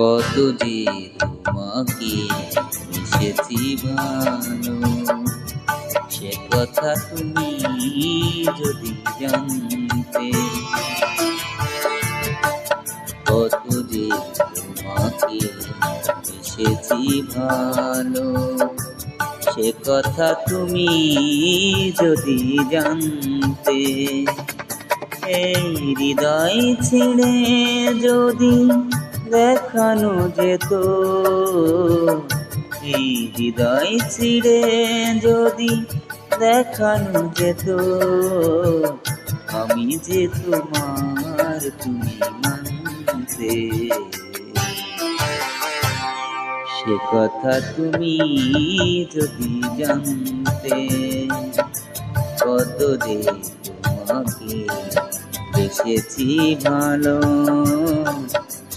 কত যে তোমাকে মিশেছি ভালো। সে কথা তুমি যদি জানতে, কত যে তোমাকে মিশেছি ভালো। সে কথা তুমি যদি জানতে, এই হৃদয় ছেড়ে যদি দেখানো যেত। এই হৃদয় ছিঁড়ে যদি দেখানো যেত, আমি যে তোমার তুমি মানতে। সে কথা তুমি যদি জানতে কত যে তোমাকে বেসেছি ভালো।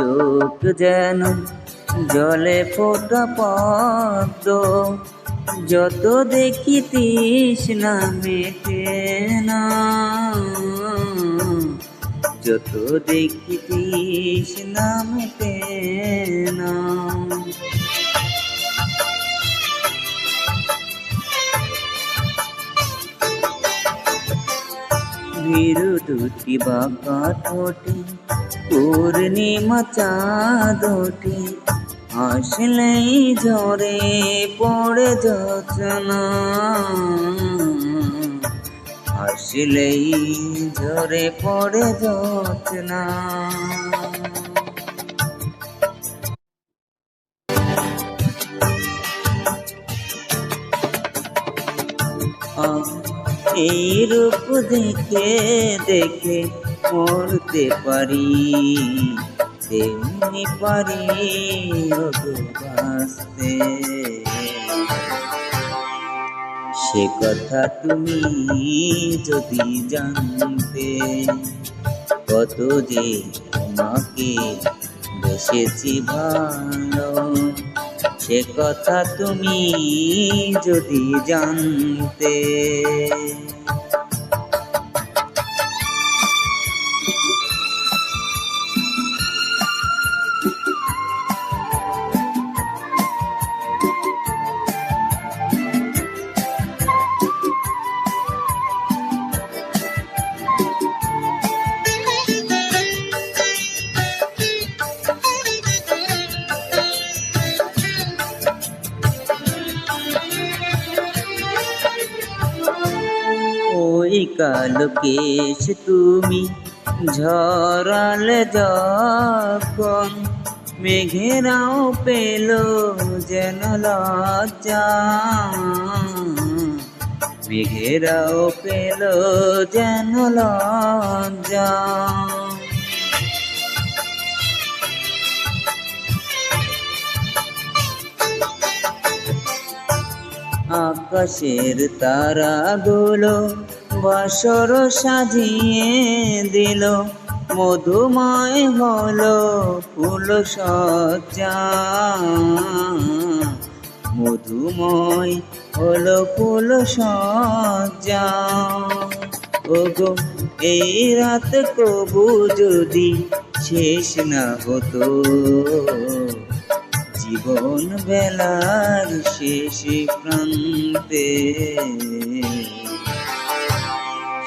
চোখ যেন জলে ফোটা পদ্ম। যত দেখি তৃষ্ণা মেটে না। যত দেখি তৃষ্ণা মেটে না। ভীরু দুটি বাঁকা ঠোঁটে পূর্ণিমা চাঁদটি আসলেই ঝরে পড়ে যোচনা। আসলেই ঝরে পড়ে যোচনা। এই রূপ দেখে দেখে মরতে পারি। তেমনি পারি বাঁচতে। সে কথা তুমি যদি জানতে, কত যে তোমাকে বেসেছি ভালো, সে কথা তুমি যদি জানতে। ওই কালো কেশ তুমি ঝরালে যখন মেঘেরাও পেল যেন লজ্জা। মেঘেরাও পেল যেন লজ্জা। আকাশের তারাগুলো বাসর সাজিয়ে দিল, মধুময় হলো ফুল সজ্জা। মধুময় হলো ফুল সজ্জা। ওগো, এই রাত কবু যদি শেষ না হতো, জীবন বেলার শেষ প্রান্তে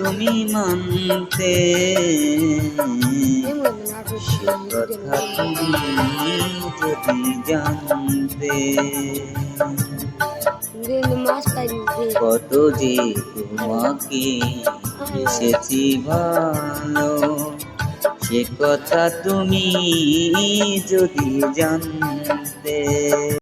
তুমি মানতে। কথা তুমি যদি জানতে। কত যে তোমাকে এসেছি ভালো সে কথা তুমি যদি জানতে।